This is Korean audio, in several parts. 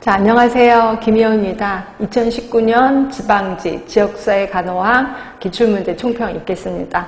자, 안녕하세요. 김희영입니다. 2019년 지방지 지역사회 간호학 기출문제 총평 읽겠습니다.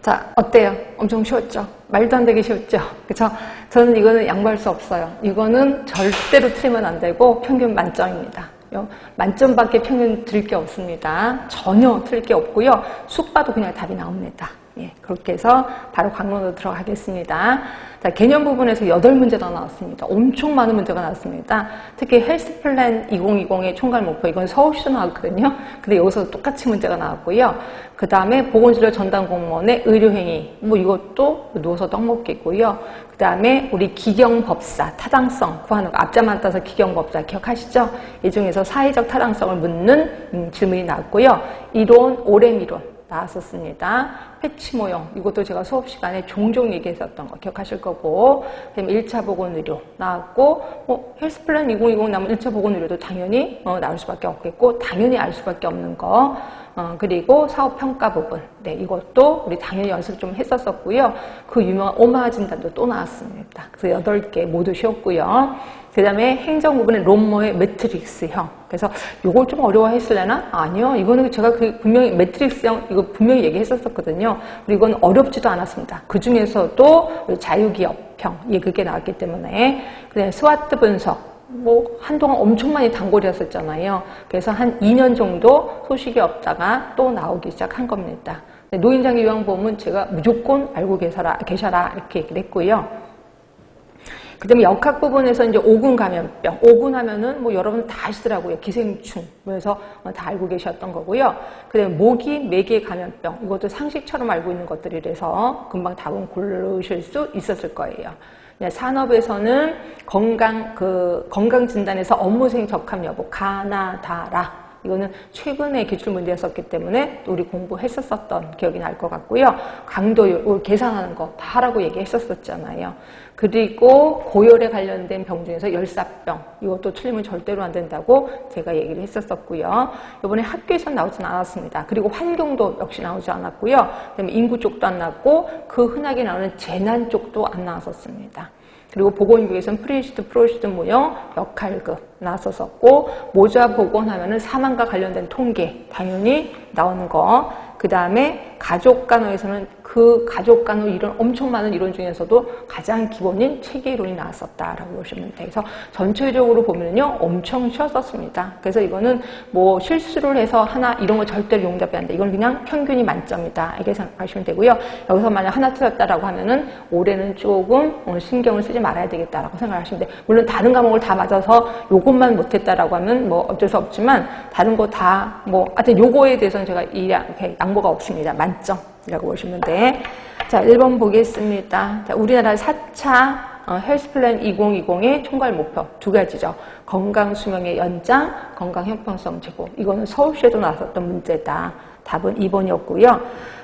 자, 어때요? 엄청 쉬웠죠? 말도 안 되게 쉬웠죠? 그쵸? 저는 이거는 양보할 수 없어요. 이거는 절대로 틀리면 안 되고 평균 만점입니다. 요 만점밖에 평균 드릴 게 없습니다. 전혀 틀릴 게 없고요. 쑥 봐도 그냥 답이 나옵니다. 예, 그렇게 해서 바로 강론으로 들어가겠습니다. 자, 개념 부분에서 8문제가 나왔습니다. 엄청 많은 문제가 나왔습니다. 특히 헬스 플랜 2020의 총괄 목표, 이건 서울시도 나왔거든요. 근데 여기서 똑같이 문제가 나왔고요. 그 다음에 보건진료 전담 공무원의 의료행위, 뭐 이것도 누워서 떡먹기고요. 그 다음에 우리 기경법사, 타당성 구하는 거, 앞자만 따서 기경법사 기억하시죠? 이 중에서 사회적 타당성을 묻는 음, 질문이 나왔고요. 이론, 오랜 이론. 나왔었습니다. 패치 모형 이것도 제가 수업 시간에 종종 얘기했었던 거 기억하실 거고 그다음에 1차 보건 의료 나왔고 뭐 헬스플랜 2020 나면 1차 보건 의료도 당연히 어, 나올 수밖에 없겠고 당연히 알 수밖에 없는 거 어, 그리고 사업 평가 부분 네 이것도 우리 당연히 연습 좀 했었었고요. 그 유명한 오마 진단도 또 나왔습니다. 그래서 8개 모두 쉬었고요. 그 다음에 행정 부분에 롬머의 매트릭스형. 그래서 이걸 좀 어려워했을래나? 아니요. 이거는 제가 그 분명히 매트릭스형 이거 분명히 얘기했었 었거든요. 그리고 이건 어렵지도 않았습니다. 그 중에서도 자유기업형 예 그게 나왔기 때문에 그다음에 스와트 분석 뭐 한동안 엄청 많이 단골이었었잖아요. 그래서 한 2년 정도 소식이 없다가 또 나오기 시작한 겁니다. 노인장애 요양보험은 제가 무조건 알고 계셔라, 계셔라 이렇게 얘기를 했고요. 그 다음에 역학 부분에서 이제 오군 감염병. 오군 하면은 뭐 여러분 다 아시더라고요. 기생충. 그래서 다 알고 계셨던 거고요. 그 다음에 모기, 매개 감염병. 이것도 상식처럼 알고 있는 것들이라서 금방 답은 고르실 수 있었을 거예요. 산업에서는 건강, 그, 건강 진단에서 업무생 적합 여부, 가나다라. 이거는 최근에 기출 문제였었기 때문에 우리 공부했었었던 기억이 날 것 같고요. 강도율 계산하는 거 다 하라고 얘기했었었잖아요. 그리고 고열에 관련된 병 중에서 열사병 이것도 틀리면 절대로 안 된다고 제가 얘기를 했었었고요. 이번에 학교에서 나오진 않았습니다. 그리고 환경도 역시 나오지 않았고요. 그다음에 인구 쪽도 안 나왔고 그 흔하게 나오는 재난 쪽도 안 나왔었습니다. 그리고 보건교에서는 프리시드, 프로시드 모형, 역할급 나왔었고 모자 보건하면은 사망과 관련된 통계 당연히 나오는 거. 그 다음에 가족 간호에서는 그 가족 간호 이론 엄청 많은 이론 중에서도 가장 기본인 체계 이론이 나왔었다라고 보시면 돼요. 그래서 전체적으로 보면요 엄청 쉬웠었습니다. 그래서 이거는 뭐 실수를 해서 하나 이런 거 절대로 용답이 안 돼. 이건 그냥 평균이 만점이다 이렇게 생각하시면 되고요. 여기서 만약 하나 틀렸다라고 하면은 올해는 조금 어, 신경을 쓰지 말아야 되겠다라고 생각하시면 돼. 물론 다른 과목을 다 맞아서 요것만 못했다라고 하면 뭐 어쩔 수 없지만 다른 거 다 뭐 하여튼 요거에 대해서는 제가 이 양보가 없습니다. 만점 이라고 보시면 돼. 자, 1번 보겠습니다. 자, 우리나라 4차 어, 헬스플랜 2020의 총괄 목표 두 가지죠. 건강 수명의 연장, 건강 형평성 제고. 이거는 서울시에도 나왔었던 문제다. 답은 2번이었고요.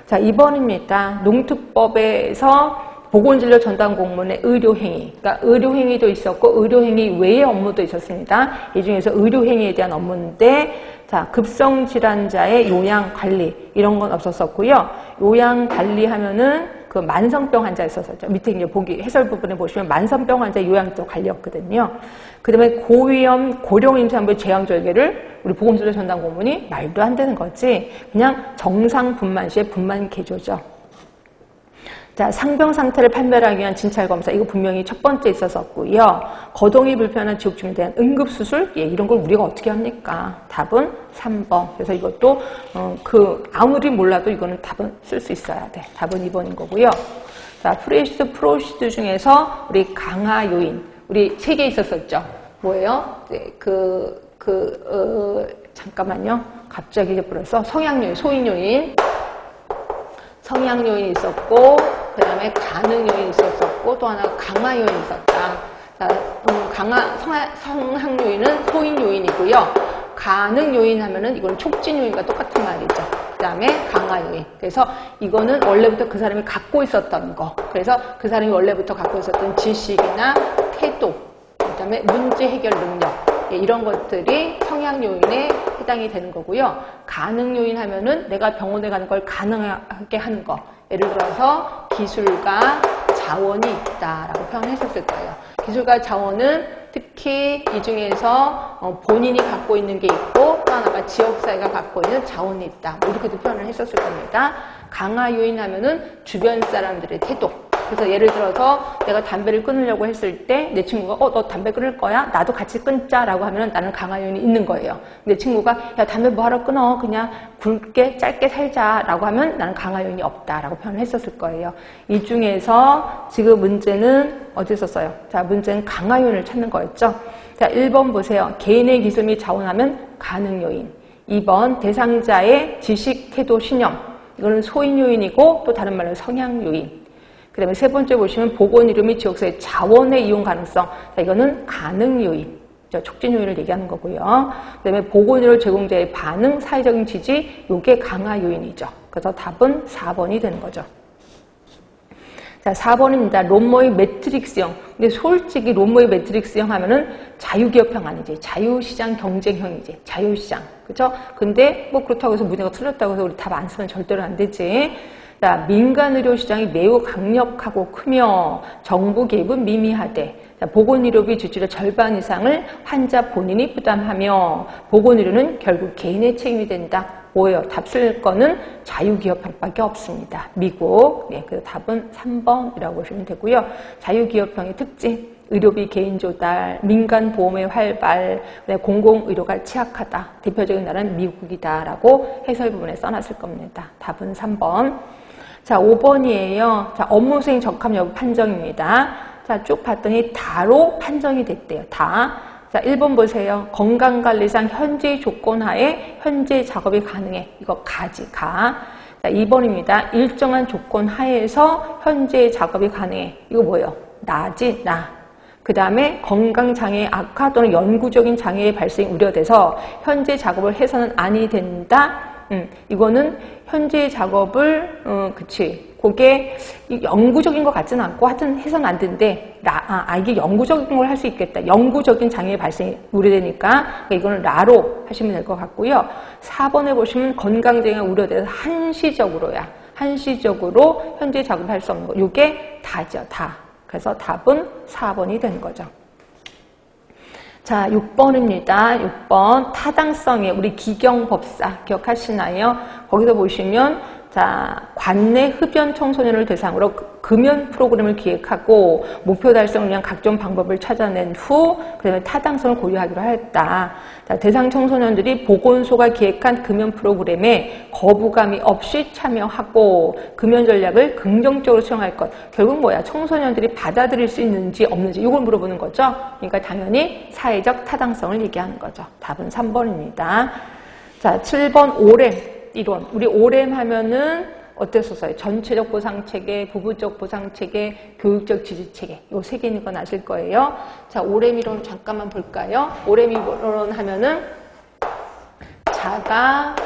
자, 2번입니다. 농특법에서 보건진료 전담 공무원의 의료행위, 그러니까 의료행위도 있었고 의료행위 외의 업무도 있었습니다. 이 중에서 의료행위에 대한 업무인데 자 급성 질환자의 요양 관리 이런 건 없었었고요. 요양 관리하면은 그 만성병 환자 있었었죠. 밑에 이제 보기 해설 부분에 보시면 만성병 환자 요양 쪽 관리였거든요. 그다음에 고위험 고령 임산부의 제왕절개를 우리 보건진료 전담 공무원이 말도 안 되는 거지. 그냥 정상 분만 시에 분만 개조죠. 자, 상병 상태를 판별하기 위한 진찰 검사 이거 분명히 첫 번째 있었었고요. 거동이 불편한 지옥증에 대한 응급 수술 예, 이런 걸 우리가 어떻게 합니까? 답은 3번. 그래서 이것도 어, 그 아무리 몰라도 이거는 답은 쓸 수 있어야 돼. 답은 2번인 거고요. 자, 프레시드 프로시드 중에서 우리 강화 요인 우리 세 개 있었었죠. 뭐예요? 네, 그, 그, 어, 잠깐만요. 갑자기 잊어버렸어. 성향 요인, 소인 요인. 성향 요인이 있었고 그 다음에 가능 요인이 있었었고 또 하나 강화 요인이 있었다. 자, 음, 강화 성향 요인은 소인 요인이고요. 가능 요인 하면은 이건 촉진 요인과 똑같은 말이죠. 그 다음에 강화 요인. 그래서 이거는 원래부터 그 사람이 갖고 있었던 거. 그래서 그 사람이 원래부터 갖고 있었던 지식이나 태도, 그 다음에 문제 해결 능력. 예, 이런 것들이 성향 요인에 해당이 되는 거고요. 가능 요인 하면은 내가 병원에 가는 걸 가능하게 하는 거. 예를 들어서 기술과 자원이 있다라고 표현했었을 거예요. 기술과 자원은 특히 이 중에서 어, 본인이 갖고 있는 게 있고 또 하나가 지역사회가 갖고 있는 자원이 있다. 뭐 이렇게도 표현을 했었을 겁니다. 강화 요인 하면은 주변 사람들의 태도. 그래서 예를 들어서 내가 담배를 끊으려고 했을 때 내 친구가 어 너 담배 끊을 거야? 나도 같이 끊자라고 하면 나는 강화 요인이 있는 거예요. 내 친구가 야 담배 뭐하러 끊어? 그냥 굵게 짧게 살자라고 하면 나는 강화 요인이 없다라고 표현을 했었을 거예요. 이 중에서 지금 문제는 어디 있었어요? 자 문제는 강화 요인을 찾는 거였죠. 자 1번 보세요. 개인의 기술 및 자원하면 가능 요인. 2번 대상자의 지식, 태도, 신념. 이거는 소인 요인이고 또 다른 말로 성향 요인. 그 다음에 세 번째 보시면 보건 이름 및 지역사회 자원의 이용 가능성. 자, 이거는 가능 요인. 저 촉진 요인을 얘기하는 거고요. 그 다음에 보건의료 제공자의 반응, 사회적인 지지, 요게 강화 요인이죠. 그래서 답은 4번이 되는 거죠. 자, 4번입니다. 롬모의 매트릭스형. 근데 솔직히 롬모의 매트릭스형 하면은 자유기업형 아니지. 자유시장 경쟁형이지. 자유시장. 그죠? 근데 뭐 그렇다고 해서 문제가 틀렸다고 해서 우리 답 안 쓰면 절대로 안 되지. 자, 민간 의료 시장이 매우 강력하고 크며 정부 개입은 미미하되 자, 보건의료비 지출의 절반 이상을 환자 본인이 부담하며 보건의료는 결국 개인의 책임이 된다. 뭐예요? 답쓸 거는 자유기업 형밖에 없습니다. 미국. 네, 그래서 답은 3번이라고 보시면 되고요. 자유기업형의 특징. 의료비 개인 조달, 민간 보험의 활발, 공공의료가 취약하다. 대표적인 나라는 미국이다라고 해설 부분에 써놨을 겁니다. 답은 3번. 자, 5번이에요. 자, 업무 수행 적합 여부 판정입니다. 자, 쭉 봤더니 다로 판정이 됐대요. 다. 자, 1번 보세요. 건강관리상 현재 조건 하에 현재 작업이 가능해. 이거 가지, 가. 자, 2번입니다. 일정한 조건 하에서 현재 작업이 가능해. 이거 뭐예요? 나지, 나. 그 다음에 건강장애 악화 또는 영구적인 장애의 발생이 우려돼서 현재 작업을 해서는 아니 된다. 음, 이거는 현재 작업을, 어, 그치. 그게 영구적인 것 같지는 않고 하여튼 해서는 안 된대. 라, 아, 아, 이게 영구적인 걸 할 수 있겠다. 영구적인 장애 발생이 우려되니까 그러니까 이거는 라로 하시면 될 것 같고요. 4번에 보시면 건강장애 우려돼서 한시적으로야. 한시적으로 현재 작업할 수 없는 거. 이게 다죠. 다. 그래서 답은 4번이 되는 거죠. 자, 6번입니다. 6번 타당성에 우리 기경법사 기억하시나요? 거기서 보시면 자, 관내 흡연 청소년을 대상으로 금연 프로그램을 기획하고 목표 달성을 위한 각종 방법을 찾아낸 후 그다음에 타당성을 고려하기로 하였다. 자, 대상 청소년들이 보건소가 기획한 금연 프로그램에 거부감이 없이 참여하고 금연 전략을 긍정적으로 수용할 것. 결국 뭐야? 청소년들이 받아들일 수 있는지 없는지 이걸 물어보는 거죠. 그러니까 당연히 사회적 타당성을 얘기하는 거죠. 답은 3번입니다. 자, 7번 오렘 이론. 우리 오렘 하면은 어땠었어요? 전체적 보상체계, 부부적 보상체계, 교육적 지지체계. 요 세개 있는 건 아실 거예요. 자, 오렘 이론 잠깐만 볼까요? 오렘 이론 하면은 자가,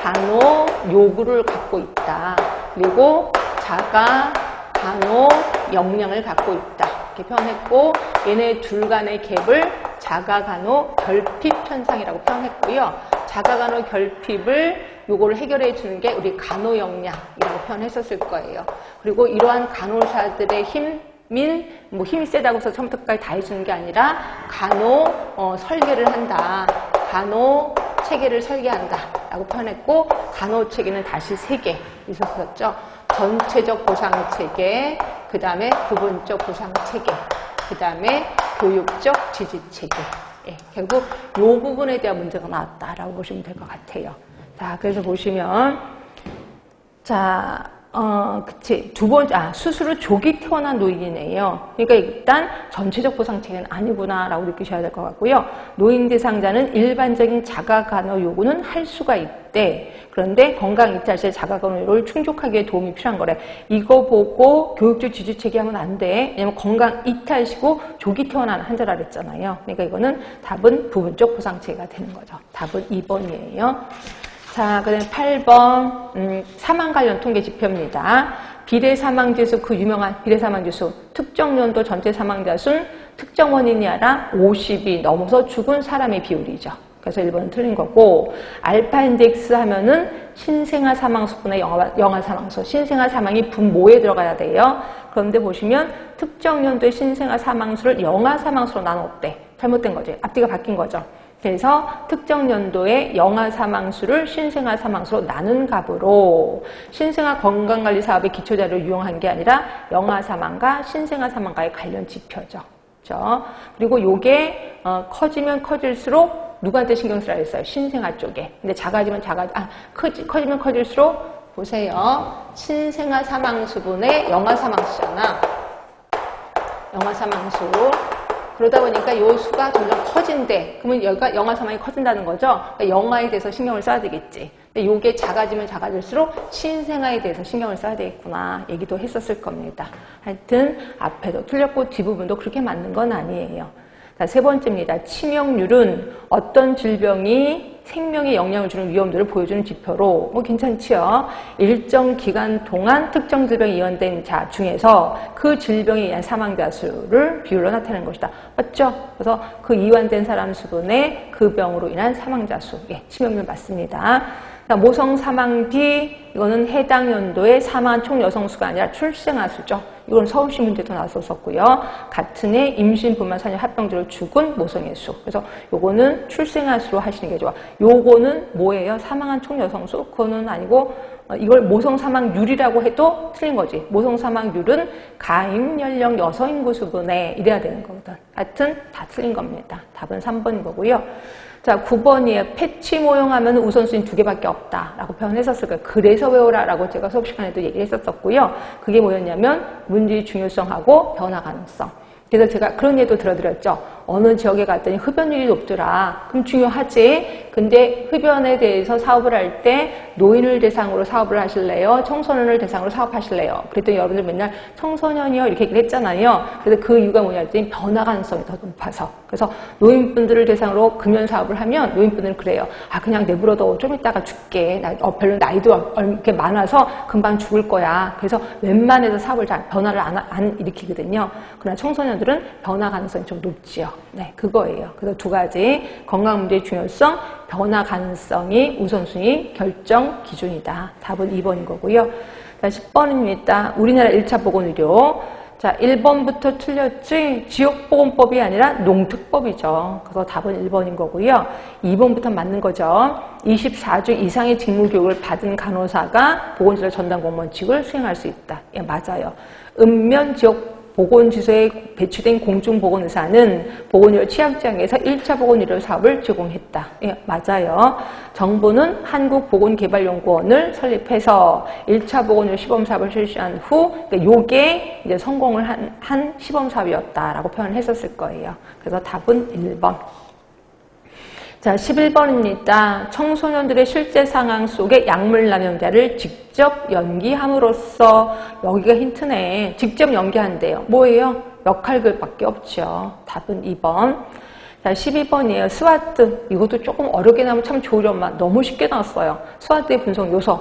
간호, 요구를 갖고 있다. 그리고 자가, 간호, 역량을 갖고 있다. 이렇게 표현했고 얘네 둘 간의 갭을 자가, 간호, 결핍 현상이라고 표현했고요. 자가, 간호, 결핍을 요거를 해결해 주는 게 우리 간호 역량이라고 표현했었을 거예요. 그리고 이러한 간호사들의 힘, 민, 뭐 힘이 세다고 해서 처음부터 까지 다 해주는 게 아니라 간호 어, 설계를 한다. 간호 체계를 설계한다. 라고 표현했고 간호 체계는 다시 세 개 있었었죠. 전체적 보상 체계, 그 다음에 부분적 보상 체계, 그 다음에 교육적 지지 체계. 예, 결국 이 부분에 대한 문제가 나왔다라고 보시면 될 것 같아요. 자, 그래서 보시면, 자, 어, 그치. 두 번째, 아, 수술을 조기 태어난 노인이네요. 그러니까 일단 전체적 보상체계는 아니구나라고 느끼셔야 될 것 같고요. 노인 대상자는 일반적인 자가 간호 요구는 할 수가 있대. 그런데 건강 이탈 시에 자가 간호를 충족하기 위해 도움이 필요한 거래. 이거 보고 교육적 지주체계 하면 안 돼. 왜냐면 건강 이탈 시고 조기 태어난 환자라 그랬잖아요. 그러니까 이거는 답은 부분적 보상체계가 되는 거죠. 답은 2번이에요. 자, 그 다음에 8번, 음, 사망 관련 통계 지표입니다. 비례 사망지수, 그 유명한 비례 사망지수, 특정 연도 전체 사망자 수는 특정 원인이 아니라 50이 넘어서 죽은 사람의 비율이죠. 그래서 1번은 틀린 거고, 알파 인덱스 하면은 신생아 사망 수분의 영아, 영아 사망 수, 신생아 사망이 분모에 들어가야 돼요. 그런데 보시면 특정 연도의 신생아 사망수를 영아 사망수로 나눴대. 잘못된 거죠. 앞뒤가 바뀐 거죠. 그래서 특정 연도의 영아 사망수를 신생아 사망수로 나눈 값으로 신생아 건강관리 사업의 기초자료를 유용한 게 아니라 영아 사망과 신생아 사망과의 관련 지표죠. 그렇죠? 그리고 요게 어, 커지면 커질수록 누구한테 신경 쓰라 했어요? 신생아 쪽에. 근데 작아지면 작아 아 커지, 커지면 커질수록 보세요. 신생아 사망수분의 영아 사망수잖아. 영아 사망수. 그러다 보니까 요 수가 점점 커진대. 그러면 여기가 영아 사망이 커진다는 거죠. 그러니까 영아에 대해서 신경을 써야 되겠지. 근데 요게 작아지면 작아질수록 신생아에 대해서 신경을 써야 되겠구나. 얘기도 했었을 겁니다. 하여튼 앞에도 틀렸고 뒷부분도 그렇게 맞는 건 아니에요. 자, 세 번째입니다. 치명률은 어떤 질병이 생명에 영향을 주는 위험도를 보여주는 지표로 뭐 괜찮지요. 일정 기간 동안 특정 질병이 이완된 자 중에서 그 질병에 의한 사망자 수를 비율로 나타내는 것이다. 맞죠? 그래서 그 이완된 사람 수분의 그 병으로 인한 사망자 수. 예, 치명률 맞습니다. 자, 모성 사망 비 이거는 해당 연도의 사망한 총 여성 수가 아니라 출생아 수죠. 이건 서울시 문제도 나왔었고요. 같은 해 임신, 분만, 사년, 합병들을 죽은 모성의 수. 그래서 요거는 출생아 수로 하시는 게 좋아. 요거는 뭐예요? 사망한 총 여성 수? 그거는 아니고 어, 이걸 모성 사망률이라고 해도 틀린 거지. 모성 사망률은 가임 연령 여성 인구 수분에 이래야 되는 거거든. 하여튼 다 틀린 겁니다. 답은 3번인 거고요. 자, 9번이에요. 패치 모형하면 우선순위 두 개밖에 없다 라고 표현했었을 거예요. 그래서 외워라라고 제가 수업 시간에도 얘기를 했었었고요. 그게 뭐였냐면 문제의 중요성하고 변화 가능성. 그래서 제가 그런 예도 들어드렸죠. 어느 지역에 갔더니 흡연율이 높더라. 그럼 중요하지. 근데 흡연에 대해서 사업을 할 때 노인을 대상으로 사업을 하실래요? 청소년을 대상으로 사업하실래요? 그랬더니 여러분들 맨날 청소년이요 이렇게 얘기를 했잖아요. 그래서 그 이유가 뭐냐 했더니 변화 가능성이 더 높아서. 그래서 노인분들을 대상으로 금연 사업을 하면 노인분들은 그래요. 아 그냥 내버려둬 좀 이따가 죽게. 나, 어, 별로 나이도 이렇게 많아서 금방 죽을 거야. 그래서 웬만해서 사업을 잘 변화를 안, 안 일으키거든요. 그러나 청소년들은 변화 가능성이 좀 높지요. 네, 그거예요. 그래서 두 가지 건강 문제의 중요성, 변화 가능성이 우선순위 결정 기준이다. 답은 2번인 거고요. 자, 10번입니다. 우리나라 1차 보건의료. 자, 1번부터 틀렸지 지역보건법이 아니라 농특법이죠. 그래서 답은 1번인 거고요. 2번부터 맞는 거죠. 24주 이상의 직무 교육을 받은 간호사가 보건지원 전담 공무원직을 수행할 수 있다. 예, 맞아요. 읍면 지역 보건지소에 배치된 공중보건의사는 보건의료 취약지역에서 1차 보건의료 사업을 제공했다. 예, 맞아요. 정부는 한국보건개발연구원을 설립해서 1차 보건의료 시범사업을 실시한 후 그러니까 요게 이제 성공을 한, 한 시범사업이었다라고 표현을 했었을 거예요. 그래서 답은 1번. 자, 11번입니다. 청소년들의 실제 상황 속에 약물 남용자를 직접 연기함으로써 여기가 힌트네. 직접 연기한대요. 뭐예요? 역할글밖에 없죠. 답은 2번. 자, 12번이에요. 스와트. 이것도 조금 어렵게 나오면 참 좋으련만 너무 쉽게 나왔어요. 스와트의 분석 요소.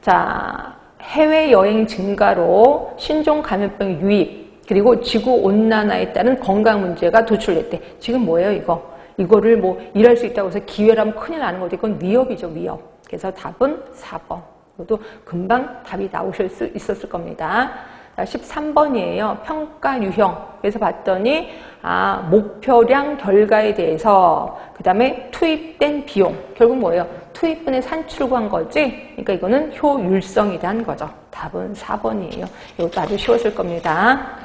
자, 해외여행 증가로 신종 감염병 유입, 그리고 지구 온난화에 따른 건강 문제가 도출됐대. 지금 뭐예요, 이거? 이거를 뭐 일할 수 있다고 해서 기회라면 큰일 나는 거죠. 이건 위협이죠, 위협. 그래서 답은 4번. 이것도 금방 답이 나오실 수 있었을 겁니다. 자, 13번이에요. 평가 유형. 그래서 봤더니, 아, 목표량 결과에 대해서, 그 다음에 투입된 비용. 결국 뭐예요? 투입분의 산출을 구한 거지? 그러니까 이거는 효율성에 대한 거죠. 답은 4번이에요. 이것도 아주 쉬웠을 겁니다.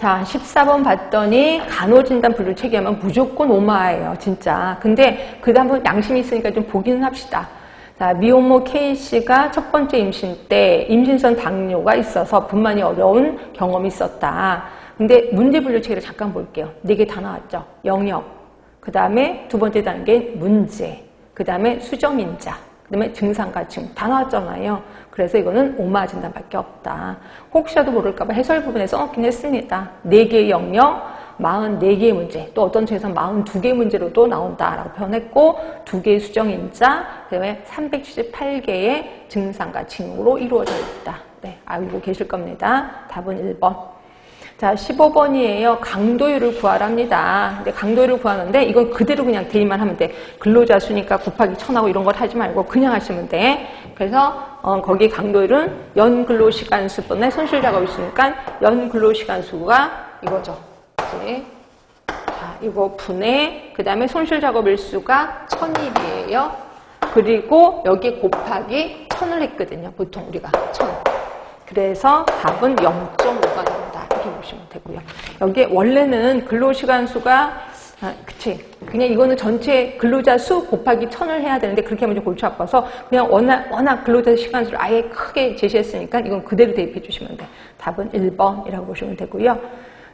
자, 14번 봤더니 간호진단 분류 체계하면 무조건 오마예요, 진짜. 근데 그래도 한번 양심이 있으니까 좀 보기는 합시다. 자, 미혼모 K씨가 첫 번째 임신 때 임신선 당뇨가 있어서 분만이 어려운 경험이 있었다. 근데 문제 분류 체계를 잠깐 볼게요. 네 개 다 나왔죠. 영역. 그 다음에 두 번째 단계 문제. 그 다음에 수정인자. 그 다음에 증상가증. 다 나왔잖아요. 그래서 이거는 오마 진단밖에 없다. 혹시라도 모를까봐 해설 부분에 써놓긴 했습니다. 4개의 영역, 44개의 문제, 또 어떤 책에서는 42개의 문제로도 나온다라고 표현했고, 2개의 수정인자, 그 다음에 378개의 증상과 징후로 이루어져 있다. 네, 알고 계실 겁니다. 답은 1번. 자, 15번이에요. 강도율을 구하랍니다. 근데 강도율을 구하는데 이건 그대로 그냥 대입만 하면 돼. 근로자 수니까 곱하기 천하고 이런 걸 하지 말고 그냥 하시면 돼. 그래서 어, 거기 강도율은 연 근로시간 수분에 손실 작업이 있으니까 연 근로시간 수가 이거죠. 그치? 자, 이거 분의, 그 다음에 손실 작업 일수가 1000일이에요. 그리고 여기 곱하기 1000을 했거든요. 보통 우리가 1000. 그래서 답은 0.5 되고요. 여기 원래는 근로시간 수가 아, 그치. 그냥 이거는 전체 근로자 수 곱하기 1000을 해야 되는데 그렇게 하면 좀 골치 아파서 그냥 워낙, 워낙 근로자 시간 수를 아예 크게 제시했으니까 이건 그대로 대입해 주시면 돼. 답은 1번이라고 보시면 되고요.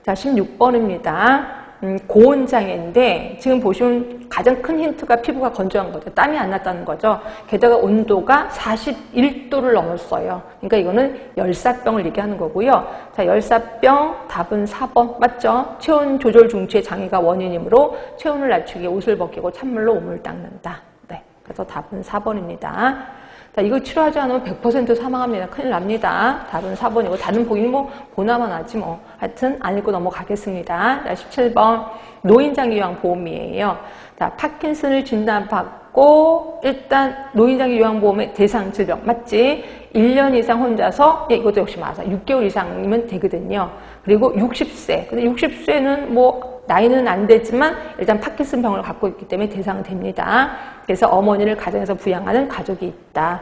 자, 16번입니다. 음, 고온 장애인데 지금 보시면 가장 큰 힌트가 피부가 건조한 거죠. 땀이 안 났다는 거죠. 게다가 온도가 41도를 넘었어요. 그러니까 이거는 열사병을 얘기하는 거고요. 자, 열사병 답은 4번 맞죠? 체온 조절 중추의 장애가 원인이므로 체온을 낮추기 위해 옷을 벗기고 찬물로 몸을 닦는다. 네, 그래서 답은 4번입니다. 자, 이거 치료하지 않으면 100% 사망합니다. 큰일 납니다. 답은 4번이고, 다른 보기는 뭐, 보나만 하지 뭐. 하여튼, 안 읽고 넘어가겠습니다. 자, 17번. 노인장애요양 보험이에요. 자, 파킨슨을 진단받고, 일단, 노인장애 요양 보험의 대상 질병, 맞지? 1년 이상 혼자서, 예, 이것도 역시 맞아. 6개월 이상이면 되거든요. 그리고 60세. 근데 60세는 뭐, 나이는 안 되지만 일단 파킨슨 병을 갖고 있기 때문에 대상은 됩니다. 그래서 어머니를 가정에서 부양하는 가족이 있다.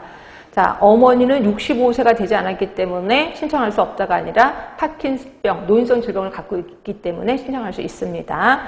자, 어머니는 65세가 되지 않았기 때문에 신청할 수 없다가 아니라 파킨슨병, 노인성 질병을 갖고 있기 때문에 신청할 수 있습니다.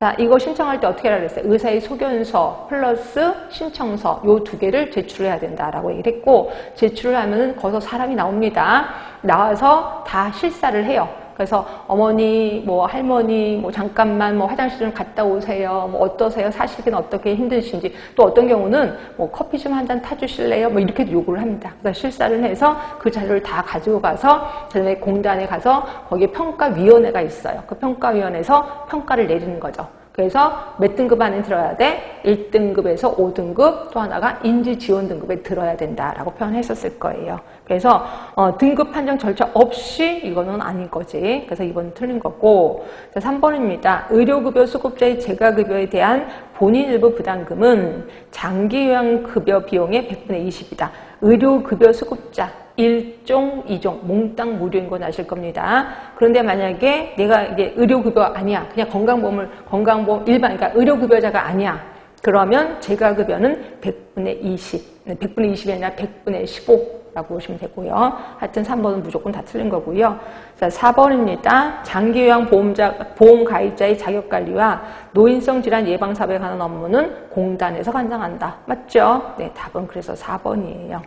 자, 이거 신청할 때 어떻게 하라 그랬어요? 의사의 소견서 플러스 신청서 요 두 개를 제출해야 된다라고 얘기를 했고 제출을 하면은 거기서 사람이 나옵니다. 나와서 다 실사를 해요. 그래서 어머니, 뭐 할머니, 뭐 잠깐만 뭐 화장실 좀 갔다 오세요. 뭐 어떠세요? 사실은 어떻게 힘드신지. 또 어떤 경우는 뭐 커피 좀 한 잔 타주실래요? 뭐 이렇게 요구를 합니다. 그래서 실사를 해서 그 자료를 다 가지고 가서 그다음에 공단에 가서 거기에 평가위원회가 있어요. 그 평가위원회에서 평가를 내리는 거죠. 그래서 몇 등급 안에 들어야 돼? 1등급에서 5등급 또 하나가 인지 지원 등급에 들어야 된다라고 표현했었을 거예요. 그래서 어, 등급 판정 절차 없이 이거는 아닌 거지. 그래서 이번 틀린 거고. 자, 3번입니다. 의료급여 수급자의 재가급여에 대한 본인 일부 부담금은 장기 요양급여 비용의 100분의 20이다. 의료급여 수급자 1종, 2종, 몽땅 무료인 건 아실 겁니다. 그런데 만약에 내가 이게 의료급여 아니야. 그냥 건강보험을, 건강보험 일반, 그러니까 의료급여자가 아니야. 그러면 재가급여는 100분의 20, 100분의 20이 아니라 100분의 15. 라고 보시면 되고요. 하여튼 3번은 무조건 다 틀린 거고요. 자, 4번입니다. 장기요양 보험자, 보험 가입자의 자격관리와 노인성 질환 예방사업에 관한 업무는 공단에서 관장한다. 맞죠? 네, 답은 그래서 4번이에요.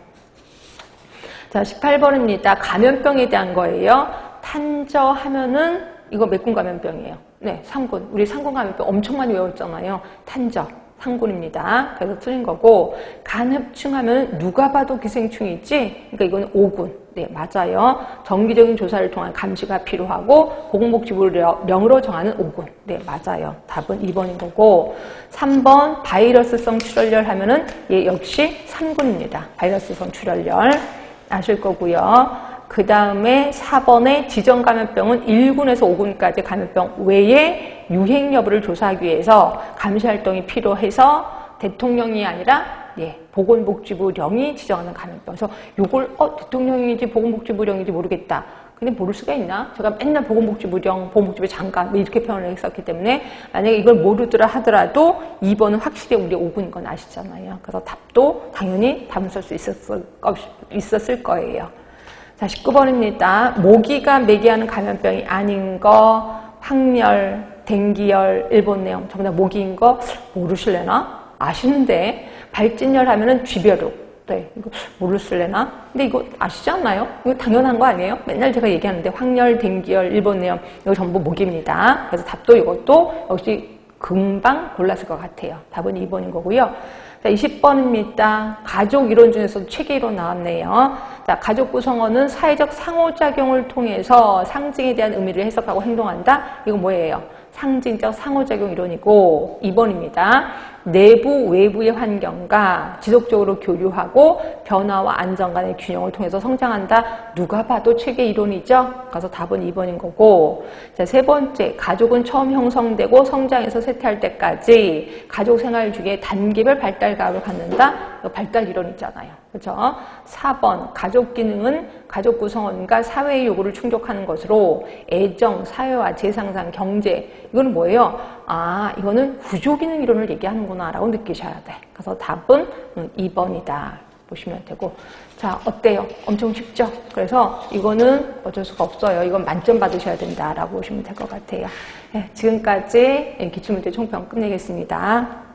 자, 18번입니다. 감염병에 대한 거예요. 탄저 하면은 이거 맥군 감염병이에요. 네, 상군. 우리 상군 감염병 엄청 많이 외웠잖아요. 탄저. 상군입니다. 그래서 틀린 거고 간흡충 하면 누가 봐도 기생충이지? 그러니까 이거는 오군. 네, 맞아요. 정기적인 조사를 통한 감시가 필요하고 보건복지부령으로 정하는 오군. 네, 맞아요. 답은 2번인 거고 3번 바이러스성 출혈열 하면은 얘 역시 3군입니다. 바이러스성 출혈열. 아실 거고요. 그 다음에 4번의 지정 감염병은 1군에서 5군까지 감염병 외에 유행 여부를 조사하기 위해서 감시 활동이 필요해서 대통령이 아니라 예, 보건복지부령이 지정하는 감염병. 그래서 이걸 어, 대통령인지 보건복지부령인지 모르겠다. 근데 모를 수가 있나? 제가 맨날 보건복지부령, 보건복지부 장관 뭐 이렇게 표현을 했었기 때문에 만약에 이걸 모르더라 하더라도 2번은 확실히 우리 5군인 건 아시잖아요. 그래서 답도 당연히 답을 쓸수 있었을 거예요. 자, 19번입니다. 모기가 매개하는 감염병이 아닌 거, 황열, 댕기열, 일본 내용, 전부 다 모기인 거 모르실래나? 아시는데, 발진열 하면은 쥐벼룩. 네, 이거 모르실래나? 근데 이거 아시지 않나요? 이거 당연한 거 아니에요? 맨날 제가 얘기하는데, 황열, 댕기열, 일본 내용, 이거 전부 모기입니다. 그래서 답도 이것도 역시 금방 골랐을 것 같아요. 답은 2번인 거고요. 자, 20번입니다. 가족 이론 중에서도 체계 이론 나왔네요. 자, 가족 구성원은 사회적 상호작용을 통해서 상징에 대한 의미를 해석하고 행동한다. 이거 뭐예요? 상징적 상호작용 이론이고 2번입니다. 내부 외부의 환경과 지속적으로 교류하고 변화와 안정 간의 균형을 통해서 성장한다. 누가 봐도 체계 이론이죠. 그래서 답은 2번인 거고 자, 세 번째 가족은 처음 형성되고 성장해서 쇠퇴할 때까지 가족 생활 중에 단계별 발달 가을 갖는다. 발달 이론 있잖아요. 그렇죠? 4번 가족 기능은 가족 구성원과 사회의 요구를 충족하는 것으로 애정, 사회와 재상상, 경제 이거는 뭐예요? 아 이거는 구조 기능 이론을 얘기하는구나라고 느끼셔야 돼. 그래서 답은 음, 2번이다 보시면 되고 자 어때요? 엄청 쉽죠? 그래서 이거는 어쩔 수가 없어요. 이건 만점 받으셔야 된다라고 보시면 될 것 같아요. 네, 지금까지 기출문제 총평 끝내겠습니다.